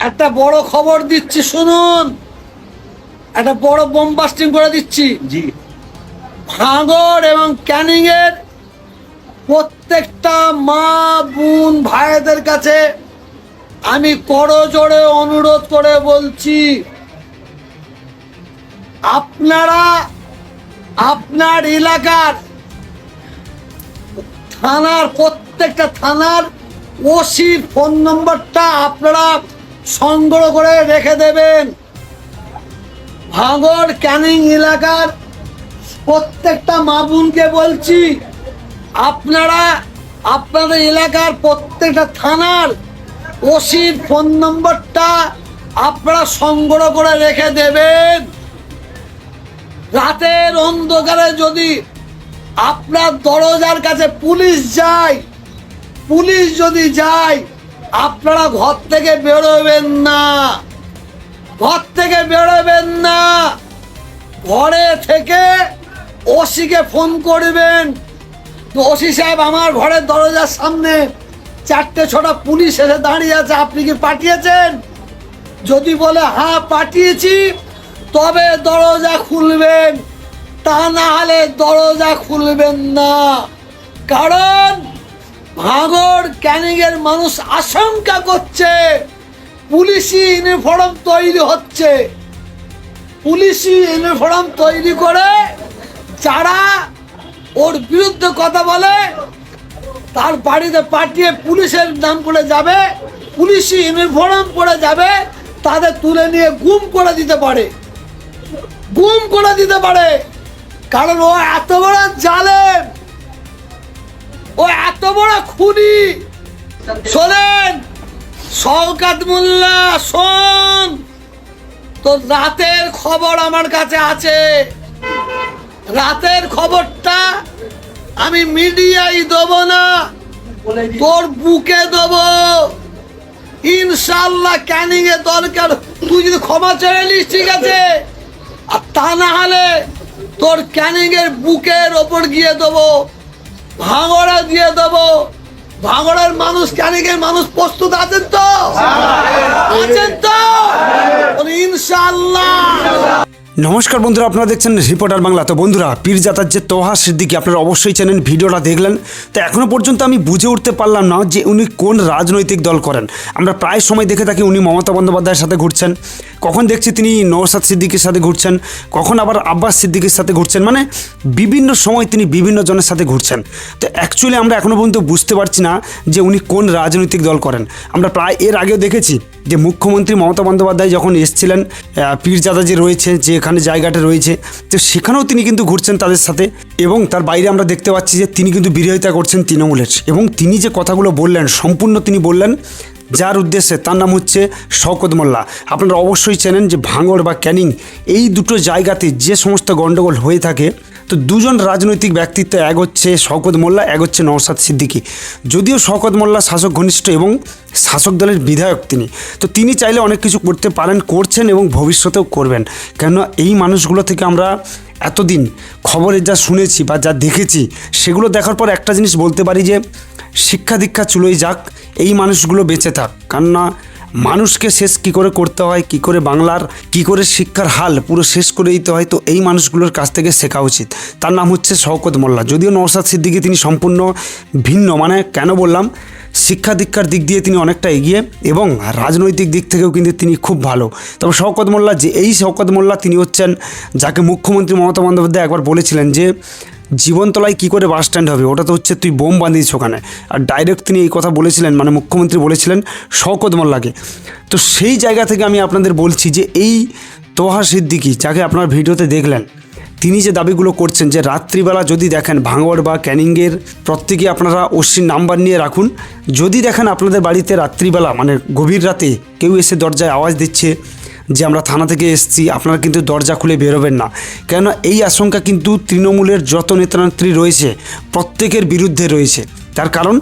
একটা বড় খবর দিচ্ছি শুনুন। একটা বড় বোমবাস্টিং করে দিচ্ছি। জি। ভাঙড় এবং ক্যানিং এর প্রত্যেকটা মা বোন ভাইদের কাছে আমি করজোড়ে অনুরোধ করে বলছি আপনারা আপনার এলাকার থানার প্রত্যেকটা থানার ওসির ফোন নম্বরটা আপনারা সংগ্রহ করে রেখে দেবেন। ভাঙড় ক্যানিং এলাকার প্রত্যেকটা মা বোনকে বলছি, আপনারা আপনাদের এলাকার প্রত্যেকটা থানার ওসির ফোন নম্বরটা আপনারা সংগ্রহ করে রেখে দেবেন। রাতের অন্ধকারে যদি আপনার দরজার কাছে পুলিশ যায়, পুলিশ যদি যায় আপনারা ঘর থেকে বেরোবেন না। ঘর থেকে বেরোবেন না। ঘরে থেকে ওসিকে ফোন করবেন। তো ওসি সাহেব, আমার ঘরের দরজার সামনে চারটে ছটা পুলিশ এসে দাঁড়িয়ে আছে। আপনি কি পাঠিয়েছেন? যদি বলে হ্যাঁ পাঠিয়েছি, তবে দরজা খুলবেন। তা না হলে দরজা খুলবেন না। কারণ ভাঙড় ক্যানিংয়ের মানুষ আশঙ্কা করছে। পুলিশি ইউনিফর্ম তৈরি হচ্ছে। পুলিশি ইউনিফর্ম তৈরি করে যারা ওর বিরুদ্ধে কথা বলে, তার বাড়িতে পাঠিয়ে পুলিশের নাম করে যাবে, পুলিশি ইউনিফর্ম পরে যাবে, তাদের তুলে নিয়ে গুম করে দিতে পারে। গুম করে দিতে পারে। কারণ ও এত বড় জালেম। এত বড় খুনি! শোনেন! শওকাত মোল্লা, শোন! তো রাতের খবর আমার কাছে আছে। রাতের খবরটা আমি মিডিয়ায় দেবো না, তোর বুকে দেবো। ইনশাল্লাহ ক্যানিং এ দরকার। তুই যদি ক্ষমা চেয়ে নিস, ঠিক আছে? আর তা না হলে তোর ক্যানিং এর বুকের ওপর গিয়ে দেবো। ভাঙড়া দিয়ে দেবো। ভাঙড়ের মানুষ ক্যানিং এর মানুষ প্রস্তুত আছেন তো? আছেন তো? ইনশাল্লাহ নমস্কার বন্ধুরা, আপনারা দেখছেন রিপোর্টার বাংলা। তো বন্ধুরা পীরজাতার যে তোহা সিদ্দিকি, আপনারা অবশ্যই চেনেন, ভিডিওটা দেখলেন। তো এখনও পর্যন্ত আমি বুঝে উঠতে পারলাম না যে উনি কোন রাজনৈতিক দল করেন। আমরা প্রায় সময় দেখে থাকি উনি মমতা বন্দ্যোপাধ্যায়ের সাথে ঘুরছেন। কখন দেখছি তিনি নৌসাদ সিদ্দিকির সাথে ঘুরছেন, কখন আবার আব্বাস সিদ্দিকির সাথে ঘুরছেন মানে বিভিন্ন সময় তিনি বিভিন্ন জনের সাথে ঘুরছেন। তো অ্যাকচুয়ালি আমরা এখনও পর্যন্ত বুঝতে পারছি না যে উনি কোন রাজনৈতিক দল করেন। আমরা প্রায় এর আগেও দেখেছি যে মুখ্যমন্ত্রী মমতা বন্দ্যোপাধ্যায় যখন এসেছিলেন পীরজাদা যে রয়েছে, যে এখানে জায়গাটা রয়েছে, তো সেখানেও তিনি কিন্তু ঘুরছেন তাদের সাথে এবং তার বাইরে আমরা দেখতে পাচ্ছি যে তিনি কিন্তু বিরোধিতা করছেন তৃণমূলের। এবং তিনি যে কথাগুলো বললেন, সম্পূর্ণ তিনি বললেন যার উদ্দেশ্যে তার নাম হচ্ছে শওকত মোল্লা। আপনারা অবশ্যই চেনেন যে ভাঙড় বা ক্যানিং এই দুটো জায়গাতে যে সমস্ত গণ্ডগোল হয়ে থাকে তো দুজন রাজনৈতিক ব্যক্তিত্ব, এক হচ্ছে শওকত মোল্লা, এক হচ্ছে নওসাদ সিদ্দিকী। যদিও শওকত মোল্লা শাসক ঘনিষ্ঠ এবং শাসক দলের বিধায়ক তিনি, তো তিনি চাইলে অনেক কিছু করতে পারেন, করছেন এবং ভবিষ্যতেও করবেন। কেননা এই মানুষগুলো থেকে আমরা এতদিন খবরে যা শুনেছি বা যা দেখেছি, সেগুলো দেখার পর একটা জিনিস বলতে পারি যে, শিক্ষা দীক্ষা চুলোই যাক, এই মানুষগুলো বেঁচে থাক। কেননা মানুষকে শেষ কি করে করতে হয়, কি করে বাংলার, কি করে শিক্ষার হাল পুরো শেষ করে দিতে হয়, তো এই মানুষগুলোর কাছ থেকে শেখা উচিত। তার নাম হচ্ছে শওকত মোল্লা। যদিও নওসাদ সিদ্দিকি তিনি সম্পূর্ণ ভিন্ন মানে কেন বললাম, শিক্ষা দীক্ষার দিক দিয়ে তিনি অনেকটা এগিয়ে এবং রাজনৈতিক দিক থেকেও কিন্তু তিনি খুব ভালো। তবে শওকত মোল্লা যে, এই শওকত মোল্লা তিনি হচ্ছেন, যাকে মুখ্যমন্ত্রী মমতা বন্দ্যোপাধ্যায় একবার বলেছিলেন যে জীবনতলায় কী করে বাস স্ট্যান্ড হবে? ওটা তো হচ্ছে তুই বোম বাঁধিস ওখানে। আর ডাইরেক্ট তিনি এই কথা বলেছিলেন মানে মুখ্যমন্ত্রী বলেছিলেন, শওকত মোল্লাকে। তো সেই জায়গা থেকে আমি আপনাদের বলছি যে এই তোহা সিদ্দিকি, যাকে আপনার ভিডিওতে দেখলেন, তিনি যে দাবিগুলো করছেন যে রাত্রিবেলা যদি দেখেন ভাঙড় বা ক্যানিংয়ের প্রত্যেকে আপনারা অশ্বিন নাম্বার নিয়ে রাখুন। যদি দেখেন আপনাদের বাড়িতে রাত্রিবেলা মানে গভীর রাতে কেউ এসে দরজায় আওয়াজ দিচ্ছে যে আমরা থানা থেকে এসেছি, আপনারা কিন্তু দরজা খুলে বেরোবেন না। কেননা এই আশঙ্কা কিন্তু তৃণমূলের যত নেতানেত্রী রয়েছে, প্রত্যেকের বিরুদ্ধে রয়েছে। তার কারণ,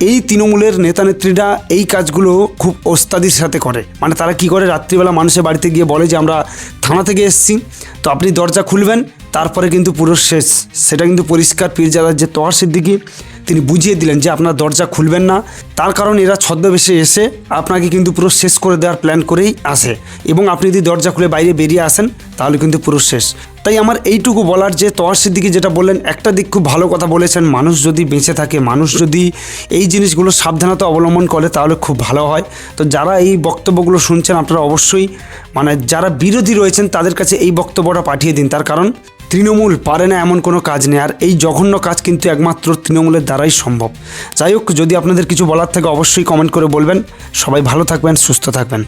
এই তৃণমূলের নেতানেত্রীরা এই কাজগুলো খুব ওস্তাদির সাথে করে। মানে তারা কি করে? রাত্রিবেলা মানুষের বাড়িতে গিয়ে বলে যে, আমরা থানা থেকে এসেছি। তো আপনি দরজা খুলবেন, তারপরে কিন্তু পুরো শেষ। সেটা কিন্তু পরিষ্কার, পীরজাদার যে তোয়ার সিদ্দিকি তিনি বুঝিয়ে দিলেন যে আপনার দরজা খুলবেন না। তার কারণ এরা ছদ্মবেশে এসে আপনাকে কিন্তু পুরো শেষ করে দেওয়ার প্ল্যান করেই আসে। এবং আপনি যদি দরজা খুলে বাইরে বেরিয়ে আসেন, তাহলে কিন্তু পুরো শেষ। তাই আমার এইটুকু বলার যে তোয়ার সিদ্দিকি যেটা বললেন, একটা দিক খুব ভালো কথা বলেছেন, মানুষ যদি বেঁচে থাকে, মানুষ যদি এই জিনিসগুলো সাবধানতা অবলম্বন করে, তাহলে খুব ভালো হয়। তো যারা এই বক্তব্যগুলো শুনছেন, আপনারা অবশ্যই মানে যারা বিরোধী রয়েছেন, তাদের কাছে এই বক্তব্যটা পাঠিয়ে দিন। তার কারণ তৃণমূল পারে না এমন কোনো কাজ নেই, আর এই জঘন্য কাজ কিন্তু একমাত্র তৃণমূলের দ্বারাই সম্ভব। যাই হোক, যদি আপনাদের কিছু বলার থাকে, অবশ্যই কমেন্ট করে বলবেন। সবাই ভালো থাকবেন, সুস্থ থাকবেন।